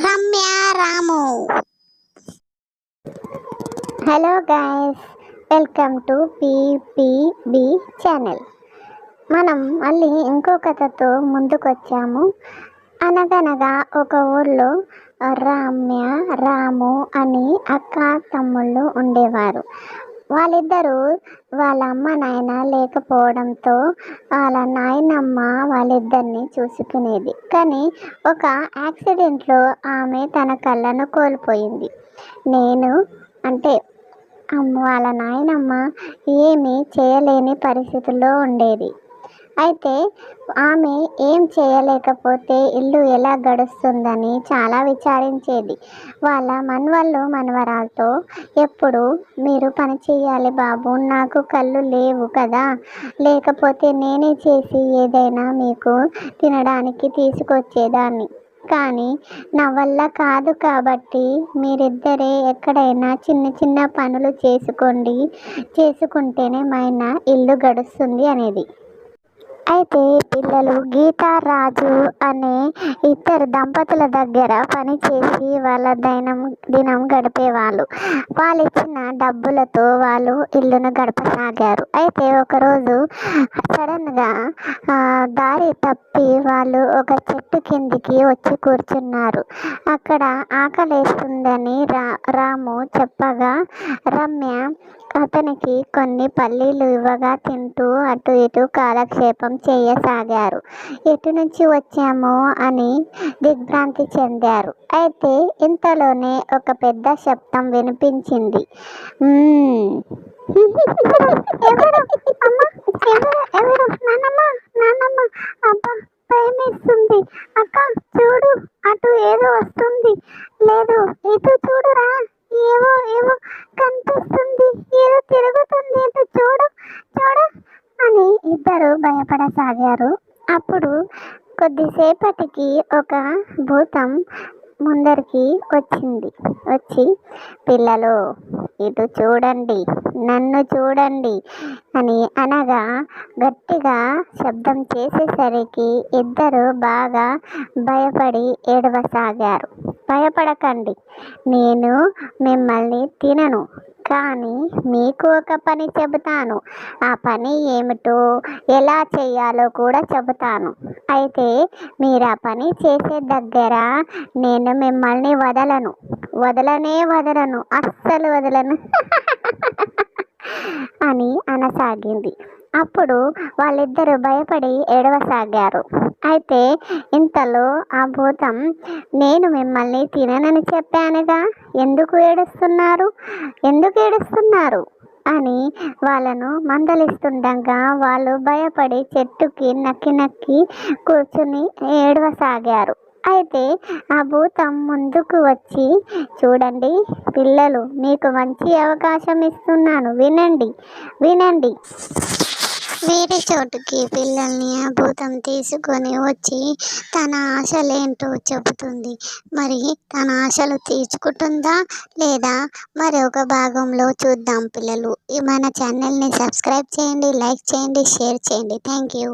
Ramya Ramu. Hello guys welcome to PPB channel మనం మళ్ళీ ఇంకో కథతో ముందుకొచ్చాము. అనగనగా ఒక ఊళ్ళో రామ్య రాము అని అక్క తమ్ముళ్ళు ఉండేవారు. వాళ్ళిద్దరూ వాళ్ళ అమ్మ నాయన లేకపోవడంతో వాళ్ళ నాయనమ్మ వాళ్ళిద్దరిని చూసుకునేది. కానీ ఒక యాక్సిడెంట్లో ఆమె తన కళ్ళను కోల్పోయింది. నేను అంటే వాళ్ళ నాయనమ్మ ఏమీ చేయలేని పరిస్థితుల్లో ఉండేది. అయితే ఆమె ఏం చేయలేకపోతే ఇల్లు ఎలా గడుస్తుందని చాలా విచారించేది. వాళ్ళ మనవళ్ళు మనవరాలతో ఎప్పుడు మీరు పని చేయాలి బాబు నాకు కళ్ళు లేవు కదా. లేకపోతే నేనే చేసి ఏదైనా మీకు తినడానికి తీసుకొచ్చేదాన్ని. కానీ నా వల్ల కాదు కాబట్టి మీరిద్దరే ఎక్కడైనా చిన్న చిన్న పనులు చేసుకోండి చేసుకుంటేనే మైన ఇల్లు గడుస్తుంది అనేది. అయితే పిల్లలు గీతారాజు అనే ఇద్దరు దంపతుల దగ్గర పనిచేసి వాళ్ళ దైనం దినం గడిపేవాళ్ళు. వాళ్ళు ఇచ్చిన డబ్బులతో వాళ్ళు ఇల్లును గడపసాగారు. అయితే ఒకరోజు సడన్గా దారి తప్పి వాళ్ళు ఒక చెట్టు కిందికి వచ్చి కూర్చున్నారు. అక్కడ ఆకలేస్తుందని రా రాము చెప్పగా రమ్య అతనికి కొన్ని పల్లీలు ఇవ్వగా తింటూ అటు ఇటు కాలక్షేపం చేయసాగారు. ఎటు నుంచి వచ్చామో? అని దిగ్భ్రాంతి చెందారు. అయితే ఇంతలోనే ఒక పెద్ద శబ్దం వినిపించింది. ఎవరు? ఎవరు? ఎవరు? నానమ్మ నానమ్మ అబ్బా భయమేస్తుంది. అక్క చూడు అటు ఏదో వస్తుంది. లేదు ఇటు చూడురా. ఏవో ఏవో ఇద్దరు భయపడసాగారు. అప్పుడు కొద్దిసేపటికి ఒక భూతం ముందరికి వచ్చింది. వచ్చి పిల్లలు ఇటు చూడండి నన్ను చూడండి అని అనగా గట్టిగా శబ్దం చేసేసరికి ఇద్దరు బాగా భయపడి ఏడవసాగారు. భయపడకండి. నేను మిమ్మల్ని తినను కానీ మీకు ఒక పని చెబుతాను. ఆ పని ఏమిటో ఎలా చేయాలో కూడా చెబుతాను. అయితే మీరు ఆ పని చేసే దగ్గర నేను మిమ్మల్ని వదలను. వదలనే వదలను అస్సలు వదలను. అని అనసాగింది. అప్పుడు వాళ్ళిద్దరూ భయపడి ఎడవసాగారు అయితే ఇంతలో ఆ భూతం నేను మిమ్మల్ని తిననని చెప్పానుగా? ఎందుకు ఏడుస్తున్నారు? ఎందుకు ఏడుస్తున్నారు? అని వాళ్ళను మందలిస్తుండగా వాళ్ళు భయపడి చెట్టుకి నక్కి నక్కి కూర్చుని ఏడవసాగారు. అయితే ఆ భూతం ముందుకు వచ్చి చూడండి పిల్లలు మీకు మంచి అవకాశం ఇస్తున్నాను. వినండి వినండి. వేరే చోటుకి పిల్లల్ని ఆ భూతం తీసుకొని వచ్చి తన ఆశలేంటో చెబుతుంది. మరి తన ఆశలు తీర్చుకుంటుందా లేదా మరి ఒక భాగంలో చూద్దాం పిల్లలు. ఈ మన ఛానల్ని సబ్స్క్రైబ్ చేయండి లైక్ చేయండి షేర్ చేయండి. Thank you.